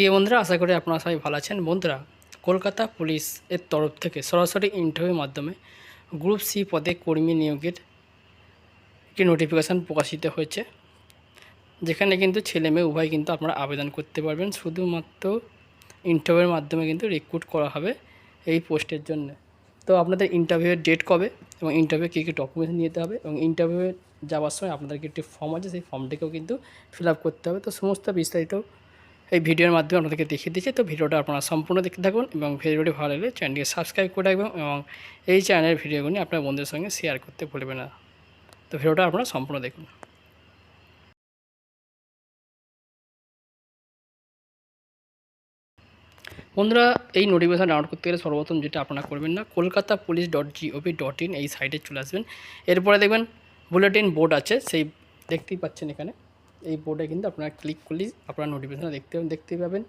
প্রিয় বন্ধুরা, আশা করি আপনারা সবাই ভালো আছেন। বন্ধুরা, কলকাতা পুলিশ এর তরফ থেকে সরাসরি ইন্টারভিউর মাধ্যমে গ্রুপ সি পদে কর্মী নিয়োগের একটি নোটিফিকেশান প্রকাশিত হয়েছে, যেখানে কিন্তু ছেলে মেয়ে উভয় কিন্তু আপনারা আবেদন করতে পারবেন। শুধুমাত্র ইন্টারভিউয়ের মাধ্যমে কিন্তু রিক্রুট করা হবে এই পোস্টের জন্য। তো আপনাদের ইন্টারভিউয়ের ডেট কবে এবং ইন্টারভিউ কী কী ডকুমেন্টস নিতে হবে এবং ইন্টারভিউয়ে যাওয়ার সময় আপনাদেরকে একটি ফর্ম আছে, সেই ফর্মটিকেও কিন্তু ফিল আপ করতে হবে। তো সমস্ত বিস্তারিত এই ভিডিওর মাধ্যমে আপনাদেরকে দেখিয়ে দিচ্ছি। তো ভিডিওটা আপনারা সম্পূর্ণ দেখতে থাকুন এবং ভিডিওটি ভালো লাগলে চ্যানেলটিকে সাবস্ক্রাইব করে রাখবেন এবং এই চ্যানেলের ভিডিওগুলি আপনার বন্ধুদের সঙ্গে শেয়ার করতে ভুলবেন না। তো ভিডিওটা আপনারা সম্পূর্ণ দেখুন। বন্ধুরা, এই নোটিফিকেশন ডাউনলোড করতে গেলে সর্বপ্রথম যেটা আপনারা করবেন না, Kolkata police dot gov dot in এই সাইটে চলে আসবেন। এরপরে দেখবেন বুলেটিন বোর্ড আছে, সেই দেখতেই পাচ্ছেন এখানে। এই বোর্ডে কিন্তু আপনারা ক্লিক করলেই আপনারা নোটিফিকেশন দেখতে দেখতে পাবেন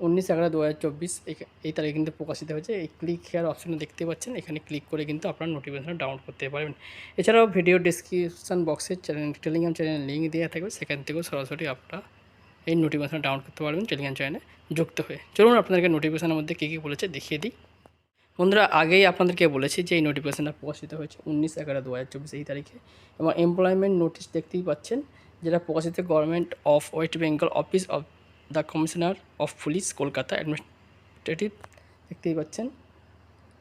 উনিশ এগারো দু হাজার চব্বিশ এই তারিখে কিন্তু প্রকাশিত হয়েছে। এই ক্লিক হেয়ার অপশনে দেখতে পাচ্ছেন। এখানে ক্লিক করে কিন্তু আপনারা নোটিফিকেশন ডাউনলোড করতে পারবেন। এছাড়াও ভিডিও ডিসক্রিপশান বক্সে চ্যানেল টেলিগ্রাম চ্যানেল লিঙ্ক দেওয়া থাকবে। সেখান থেকেও সরাসরি আপনারা এই নোটিফিকেশন ডাউনলোড করতে পারবেন টেলিগ্রাম চ্যানেলে যুক্ত হয়ে। চলুন আপনাদেরকে নোটিফিকেশনের মধ্যে কী কী বলেছে দেখিয়ে দিই। বন্ধুরা, আগেই আপনাদেরকে বলেছি যে এই নোটিফিকেশনটা প্রকাশিত হয়েছে উনিশ এগারো দু হাজার চব্বিশ এই তারিখে। এবং এমপ্লয়মেন্ট নোটিশ দেখতেই পাচ্ছেন। যেটা প্রকাশিত government of west Bengal office of the commissioner of police Kolkata administrative দেখতেই পাচ্ছেন।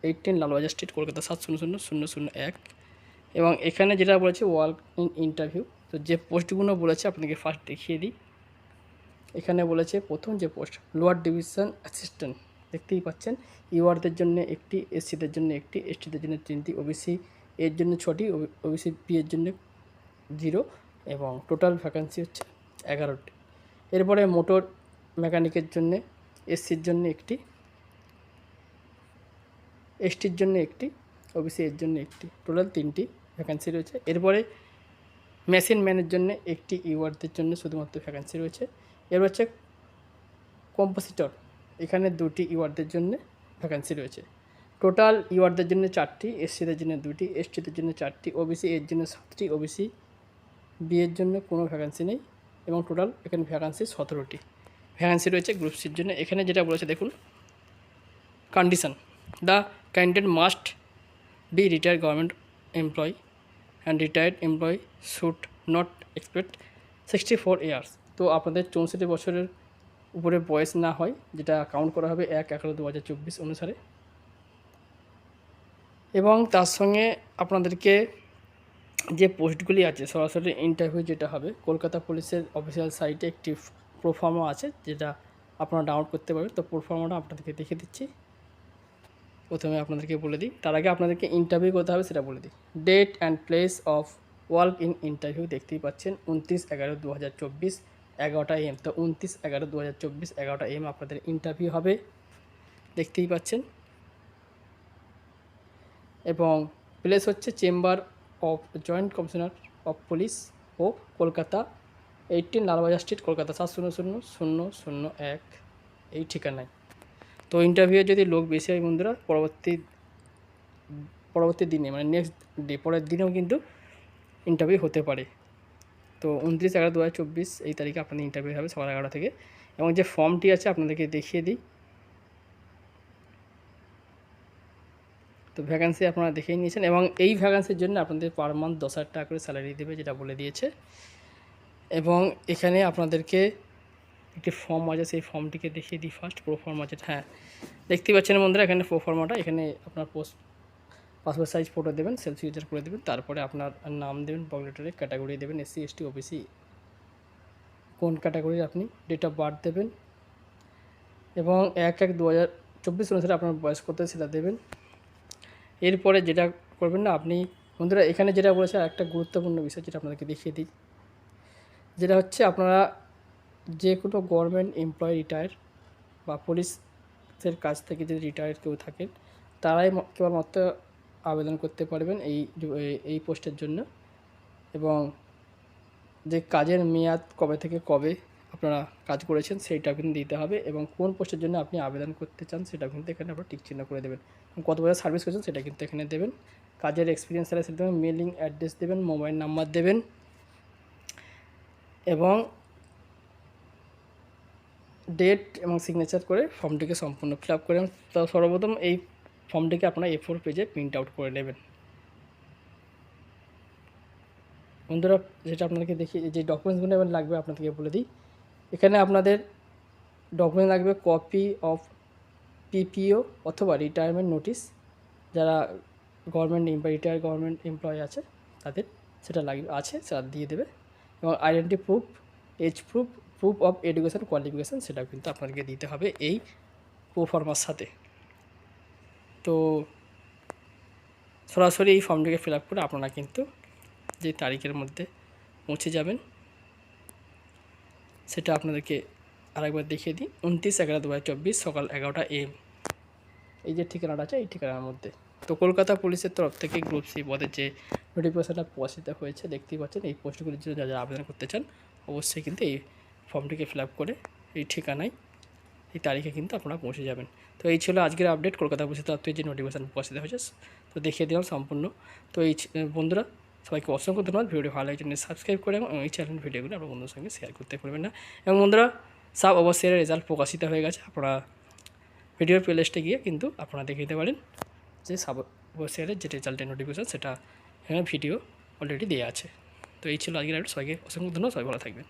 এইটিন লালবাজার স্ট্রিট কলকাতা সাত শূন্য শূন্য শূন্য শূন্য এক। এবং এখানে যেটা বলেছে ওয়ার্ক ইন ইন্টারভিউ তো যে পোস্টগুলো বলেছে, আপনাকে ফার্স্ট দেখিয়ে দিই। এখানে বলেছে, প্রথম যে পোস্ট লোয়ার ডিভিশন অ্যাসিস্ট্যান্ট দেখতেই পাচ্ছেন, ইউআরদের জন্য একটি, এসসিদের জন্য একটি, এসটিদের জন্য তিনটি, ওবিসি এর জন্য ছটি ওবিসি পি এর জন্য জিরো। এবং টোটাল ভ্যাকান্সি হচ্ছে এগারোটি। এরপরে মোটর মেকানিকের জন্য এসসির জন্য একটি এসটির জন্য একটি ওবিসি এর জন্য একটি। টোটাল তিনটি ভ্যাকান্সি রয়েছে। এরপরে মেশিন ম্যানের জন্য একটি ইউআরদের জন্য শুধুমাত্র ভ্যাকান্সি রয়েছে। এর হচ্ছে কম্পোসিটর এখানে দুটি ইউআরদের জন্য ভ্যাকান্সি রয়েছে। টোটাল ইউআরদের জন্য চারটি এসসিদের জন্য দুটি এসটিদের জন্য চারটি ওবিসি এর জন্য সাতটি ওবিসি বিয়ের জন্য কোনো ভ্যাকান্সি নেই এবং টোটাল এখানে ভ্যাকান্সি সতেরোটি। ভ্যাকান্সি রয়েছে গ্রুপ সির জন্য। এখানে যেটা বলেছে, দেখুন condition the candidate must be retired government employ and retired employ should not expect sixty four years তো আপনাদের চৌষট্টি বছরের উপরে বয়স না হয়, যেটা কাউন্ট করা হবে এক এগারো দু হাজার চব্বিশ অনুসারে। এবং তার সঙ্গে আপনাদেরকে যে পোস্টগুলি আছে, সরাসরি ইন্টারভিউ যেটা হবে, কলকাতা পুলিশের অফিসিয়াল সাইটে একটি প্রোফার্মা আছে, যেটা আপনারা ডাউনলোড করতে পারবেন। তো প্রোফার্মাটা আপনাদেরকে দেখে দিচ্ছি। প্রথমে আপনাদেরকে বলে দিই, তার আগে আপনাদেরকে ইন্টারভিউ করতে হবে, সেটা বলে দিই। Date and place of work in interview দেখতেই পাচ্ছেন, উনত্রিশ এগারো দু হাজার চব্বিশ, এগারোটা এম তো উনত্রিশ এগারো দু হাজার চব্বিশ, এগারোটা এম আপনাদের ইন্টারভিউ হবে, দেখতেই পাচ্ছেন। এবং প্লেস হচ্ছে chamber of joint commissioner of police O Kolkata eighteen Lalbazar street Kolkata সাত শূন্য শূন্য শূন্য শূন্য এক। এই ঠিকানায়। তো ইন্টারভিউয়ে যদি লোক বেশি হয় বন্ধুরা, পরবর্তী পরবর্তী দিনে মানে নেক্সট ডে পরের দিনেও কিন্তু ইন্টারভিউ হতে পারে। তো উনত্রিশ এগারো দু হাজার চব্বিশ, এই তারিখে আপনাদের ইন্টারভিউ হবে সকাল এগারো থেকে। এবং যে ফর্মটি আছে, আপনাদেরকে দেখিয়ে দিই। তো ভ্যাকান্সি আপনারা দেখেই নিয়েছেন এবং এই ভ্যাকান্সির জন্য আপনাদের পার মান্থ দশ হাজার টাকা করে স্যালারি দেবে, যেটা বলে দিয়েছে। এবং এখানে আপনাদেরকে একটি ফর্ম আছে, সেই ফর্মটিকে দেখিয়ে দিই ফার্স্ট প্রো ফর্ম আছে হ্যাঁ। দেখতে পাচ্ছেন বন্ধুরা, এখানে প্রো ফর্মাটা এখানে আপনার পোস্ট পাসপোর্ট সাইজ ফটো দেবেন সেলফ সিগনেচার করে দেবেন, তারপরে আপনার নাম দেবেন বগলেটারে ক্যাটাগরি দেবেন এসসি এসটি ওবিসি কোন ক্যাটাগরির আপনি ডেট অফ বার্থ দেবেন। এবং এক এক দু হাজার চব্বিশ অনুসারে আপনার বয়স কত সেটা দেবেন। এরপরে যেটা করবেন না, আপনি বন্ধুরা এখানে যেটা বলেছে একটা গুরুত্বপূর্ণ বিষয় যেটা আপনাদেরকে দেখিয়ে দিই। যেটা হচ্ছে আপনারা যে কোনো গভর্নমেন্ট এমপ্লয় রিটায়ার বা পুলিশের কাছ থেকে যদি রিটায়ার কেউ থাকেন, তারাই কেবলমাত্র আবেদন করতে পারবেন এই এই পোস্টের জন্য। এবং যে কাজের মেয়াদ কবে থেকে কবে আপনারা কাজ করেছেন, সেইটা কিন্তু দিতে হবে এবং কোন পোস্টের জন্য আপনি আবেদন করতে চান সেটা কিন্তু এখানে আপনার চিহ্ন করে দেবেন। কত বছর সার্ভিস করেছেন সেটা কিন্তু এখানে দেবেন। কাজের এক্সপিরিয়েন্স সারা সেটা দেবেন মেলিং অ্যাড্রেস দেবেন মোবাইল নাম্বার দেবেন এবং ডেট এবং সিগনেচার করে ফর্মটিকে সম্পূর্ণ ফিল আপ করে তো সর্বপ্রথম এই ফর্মটিকে আপনারা এ ফোর পেজে প্রিন্ট আউট করে নেবেন। বন্ধুরা, যেটা আপনাদেরকে দেখি যে ডকুমেন্টসগুলো এবার লাগবে, আপনাদেরকে বলে দিই। এখানে আপনাদের ডকুমেন্ট লাগবে কপি অফ পিপিও অথবা রিটায়ারমেন্ট নোটিশ যারা গভর্নমেন্ট রিটায়ার গভর্নমেন্ট এমপ্লয় আছে, তাদের সেটা লাগবে, আছে, সেটা দিয়ে দেবে। এবং identity proof age proof proof of education qualification সেটাও কিন্তু আপনাদেরকে দিতে হবে এই প্রোফর্মার সাথে। তো সরাসরি এই ফর্মটিকে ফিল আপ করে আপনারা কিন্তু যে তারিখের মধ্যে পৌঁছে যাবেন সেটা আপনাদেরকে আরেকবার দেখিয়ে দিই। উনত্রিশ, এগারো দু সকাল এগারোটা এম এই যে ঠিকানাটা আছে, এই ঠিকানার মধ্যে। তো কলকাতা পুলিশের তরফ থেকে গ্রুপ সি পদের যে নোটিফিকেশনটা প্রকাশিত হয়েছে, দেখতেই পাচ্ছেন, এই পোস্টগুলির জন্য যা যারা আবেদন করতে চান, অবশ্যই কিন্তু এই ফর্মটিকে ফিল করে এই ঠিকানায়, এই তারিখে কিন্তু আপনারা পৌঁছে যাবেন। তো এই ছিল আজকের আপডেট কলকাতা পুলিশের তরফ থেকে যে নোটিফিকেশন প্রকাশিত হয়েছে, তো দেখিয়ে দিলাম সম্পূর্ণ। তো এই বন্ধুরা সবাইকে অসংখ্য ধন্যবাদ। ভিডিও ভালো লাগছে সাবস্ক্রাইব করে এবং এই চ্যানেল ভিডিওগুলো আপনার বন্ধুর সঙ্গে শেয়ার করতে পারবেন না। এবং বন্ধুরা, সব অবশ্যই রেজাল্ট প্রকাশিত হয়ে গেছে। আপনারা ভিডিওর প্লেলিস্টে গিয়ে কিন্তু আপনারা দেখে দিতে পারেন যে সাব অবশ্যই যে রেজাল্টের নোটিফিকেশান সেটা ভিডিও অলরেডি দেওয়া আছে। তো এই ছিল আজকের আপডেট সবাইকে অসংখ্য ধন্যবাদ। সবাই ভালো থাকবেন।